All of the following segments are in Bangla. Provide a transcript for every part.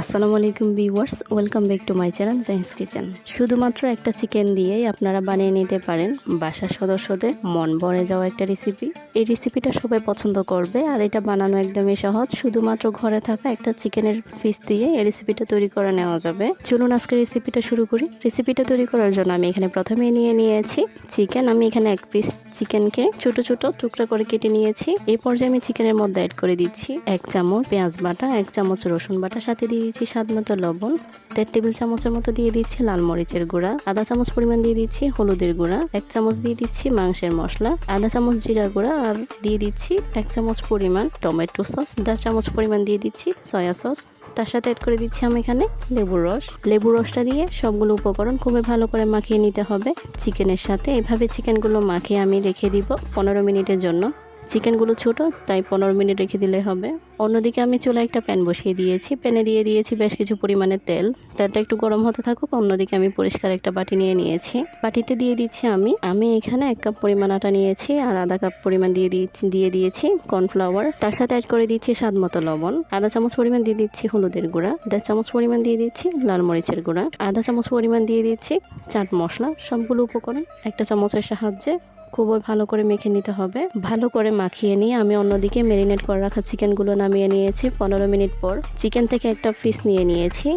আসসালামু আলাইকুম viewers, welcome back to my channel Zain's kitchen. শুধুমাত্র একটা চিকেন দিয়েই আপনারা বানিয়ে নিতে পারেন বাসার সদস্যদের মন ভরে যাওয়া একটা রেসিপি এই রেসিপিটা সবাই পছন্দ করবে আর এটা বানানো একদমই সহজ। শুধুমাত্র ঘরে থাকা একটা চিকেনের পিস দিয়ে এই রেসিপিটা তৈরি করে নেওয়া যাবে। চলুন আজকে রেসিপিটা শুরু করি। রেসিপিটা তৈরি করার জন্য আমি এখানে প্রথমে নিয়ে নিয়েছি চিকেন আমি এখানে এক পিস চিকেনকে ছোট ছোট টুকরা করে কেটে নিয়েছি। এই পর্যায়ে আমি চিকেনের মধ্যে অ্যাড করে দিচ্ছি এক চামচ পেঁয়াজ বাটা, এক চামচ রসুন বাটা, সাথে দিয়ে দিচ্ছি স্বাদ মতো লবণ। দেড় টেবিল চামচের মতো দিয়ে দিচ্ছি লাল মরিচের গুঁড়া। আধা চামচ পরিমাণ দিয়ে দিচ্ছি হলুদের গুঁড়া। এক চামচ দিয়ে দিচ্ছি মাংসের মশলা। আধা চামচ জিরা গুঁড়া আর দিয়ে দিচ্ছি এক চামচ পরিমাণ টমেটো সস। দেড় চামচ পরিমাণ দিয়ে দিচ্ছি সয়া সস। তার সাথে অ্যাড করে দিচ্ছি আমি এখানে লেবুর রস। লেবুর রসটা দিয়ে সবগুলো উপকরণ খুবই ভালো করে মাখিয়ে নিতে হবে। চিকেনের সাথে এভাবে চিকেনগুলো মাখিয়ে আমি রেখে দিব পনেরো মিনিটের জন্য। চিকেনগুলো ছোট, তাই পনেরো মিনিট রেখে দিলে হবে। অন্যদিকে আমি চুলায় একটা প্যান বসিয়ে দিয়েছি। প্যানে দিয়ে দিয়েছি বেশ কিছু পরিমাণে তেল। তেলটা একটু গরম হতে থাকুক, অন্যদিকে আমি পরিষ্কার একটা বাটি নিয়ে নিয়েছি। বাটিতে দিয়ে দিচ্ছি আমি। আমি এখানে এক কাপ পরিমাণ আটা নিয়েছি আর আধা কাপ পরিমাণ দিয়ে দিয়েছি দিয়ে দিয়েছি কর্নফ্লাওয়ার। তার সাথে অ্যাড করে দিচ্ছি স্বাদ মতো লবণ। আধা চামচ পরিমাণ দিয়ে দিচ্ছি হলুদের গুঁড়া। দেড় চামচ পরিমাণ দিয়ে দিচ্ছি লাল মরিচের গুঁড়া। আধা চামচ পরিমাণ দিয়ে দিচ্ছি চাট মশলা, সবগুলো উপকরণ। একটা চামচের সাহায্যে খুবই ভালো করে মেখে নিতে হবে। ভালো করে মাখিয়ে নিয়ে আমি অন্যদিকে ম্যারিনেট করে রাখা চিকেনগুলো নামিয়ে নিয়েছি। পনেরো মিনিট পর চিকেন থেকে একটা পিস নিয়ে নিয়েছি।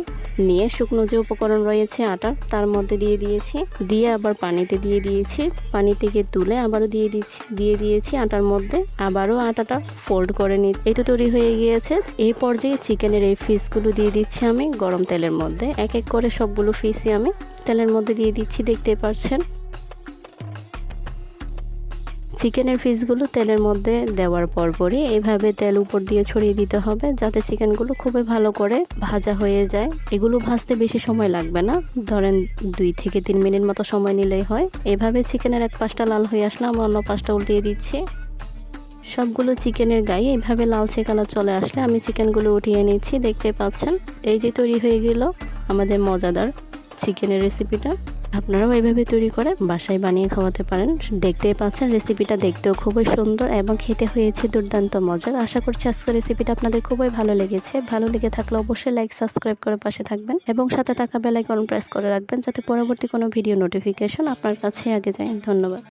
নিয়ে শুকনো যে উপকরণ রয়েছে আটার, তার মধ্যে দিয়ে দিয়েছি। দিয়ে আবার পানিতে দিয়ে দিয়েছি। পানি থেকে তুলে আবারও দিয়ে দিচ্ছি, দিয়ে দিয়েছি আটার মধ্যে। আবারও আটাটা ফোল্ড করে নি এই তো তৈরি হয়ে গিয়েছে। এই পর্যায়ে চিকেনের এই ফিসগুলো দিয়ে দিচ্ছি আমি গরম তেলের মধ্যে। এক এক করে সবগুলো ফিসই আমি তেলের মধ্যে দিয়ে দিচ্ছি, দেখতে পাচ্ছেন। চিকেনের পিসগুলো তেলের মধ্যে দেওয়ার পরপরই এইভাবে তেল উপর দিয়ে ছড়িয়ে দিতে হবে যাতে চিকেনগুলো খুবই ভালো করে ভাজা হয়ে যায়। এগুলো ভাজতে বেশি সময় লাগবে না। ধরেন দুই থেকে তিন মিনিট মতো সময় নিলেই হয়। এভাবে চিকেনের এক পাশটা লাল হয়ে আসলে আমি অন্য পাশটা উল্টিয়ে দিচ্ছি। সবগুলো চিকেনের গায়ে এইভাবে লালচে কালার চলে আসলে আমি চিকেনগুলো উঠিয়ে নিচ্ছি। দেখতে পাচ্ছেন? এই যে তৈরি হয়ে গেল আমাদের মজাদার চিকেনের রেসিপিটা। আপনারাও এইভাবে তৈরি করে বাসায় বানিয়ে খাওয়াতে পারেন। দেখতেই পাচ্ছেন রেসিপিটা দেখতেও খুবই সুন্দর এবং খেতে হয়েছে দুর্দান্ত মজার। আশা করছি আজকের রেসিপিটা আপনাদের খুবই ভালো লেগেছে। ভালো লেগে থাকলে অবশ্যই লাইক সাবস্ক্রাইব করে পাশে থাকবেন এবং সাথে থাকা বেলাইকন প্রেস করে রাখবেন যাতে পরবর্তী কোনো ভিডিও নোটিফিকেশন আপনার কাছে আগে যায়। ধন্যবাদ।